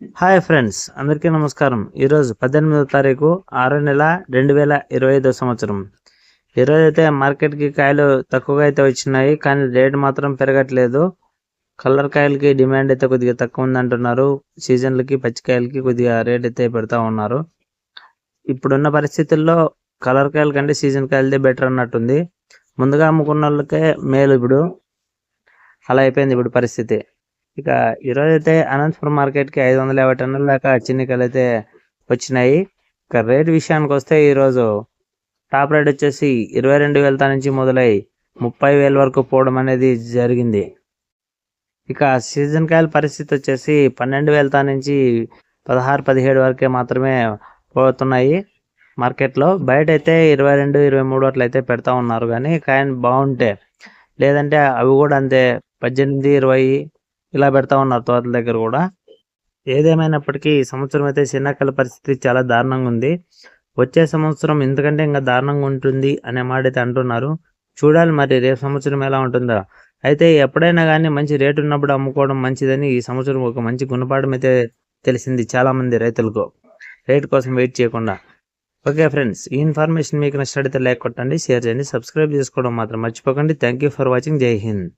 Hi friends అందరికీ నమస్కారం. ఈరోజు పద్దెనిమిదో తారీఖు ఆరో నెల రెండు వేల ఇరవై ఐదో సంవత్సరం. ఈరోజు అయితే మార్కెట్కి కాయలు తక్కువగా అయితే వచ్చినాయి కానీ రేట్ మాత్రం పెరగట్లేదు. కలర్ కాయలకి డిమాండ్ అయితే కొద్దిగా తక్కువ ఉంది అంటున్నారు సీజన్లకి పచ్చికాయలకి కొద్దిగా రేట్ అయితే పెడతా ఉన్నారు. ఇప్పుడున్న పరిస్థితుల్లో కలర్ కాయల కంటే సీజన్ కాయలదే బెటర్ అన్నట్టుంది. ముందుగా అమ్ముకున్న వాళ్ళకే మేలు ఇప్పుడు. అలా అయిపోయింది ఇప్పుడు పరిస్థితి. ఇక ఈరోజు అయితే అనంతపురం మార్కెట్కి ఐదు వందల యాభై టన్నుల దాకా చిన్నికలు అయితే వచ్చినాయి. ఇక రేట్ విషయానికి వస్తే ఈరోజు టాప్ రేట్ వచ్చేసి ఇరవై రెండు వేల నుంచి మొదలై ముప్పై వేల వరకు పోవడం అనేది జరిగింది. ఇక సీజన్ కాయల పరిస్థితి వచ్చేసి పన్నెండు వేల నుంచి పదహారు పదిహేడు వరకే మాత్రమే పోతున్నాయి మార్కెట్లో. బయట అయితే ఇరవై రెండు ఇరవై మూడు అట్లయితే పెడతా ఉన్నారు కానీ కాయన్ బాగుంటే లేదంటే అవి కూడా అంతే పద్దెనిమిది ఇరవై ఇలా పెడతా ఉన్నారు తోటల దగ్గర కూడా. ఏదేమైనప్పటికీ ఈ సంవత్సరం అయితే చిన్నకల పరిస్థితి చాలా దారుణంగా ఉంది. వచ్చే సంవత్సరం ఎందుకంటే ఇంకా దారుణంగా ఉంటుంది అనే మాట అయితే అంటున్నారు. చూడాలి మరి రేపు సంవత్సరం ఎలా ఉంటుందో. అయితే ఎప్పుడైనా కానీ మంచి రేటు ఉన్నప్పుడు అమ్ముకోవడం మంచిదని ఈ సంవత్సరం ఒక మంచి గుణపాఠం అయితే తెలిసింది చాలామంది రైతులకు. రేట్ కోసం వెయిట్ చేయకుండా. ఓకే ఫ్రెండ్స్ ఈ ఇన్ఫర్మేషన్ మీకు నచ్చినట్లయితే లైక్ కొట్టండి షేర్ చేయండి సబ్స్క్రైబ్ చేసుకోవడం మాత్రం మర్చిపోకండి. Thank you for watching. జై హింద్.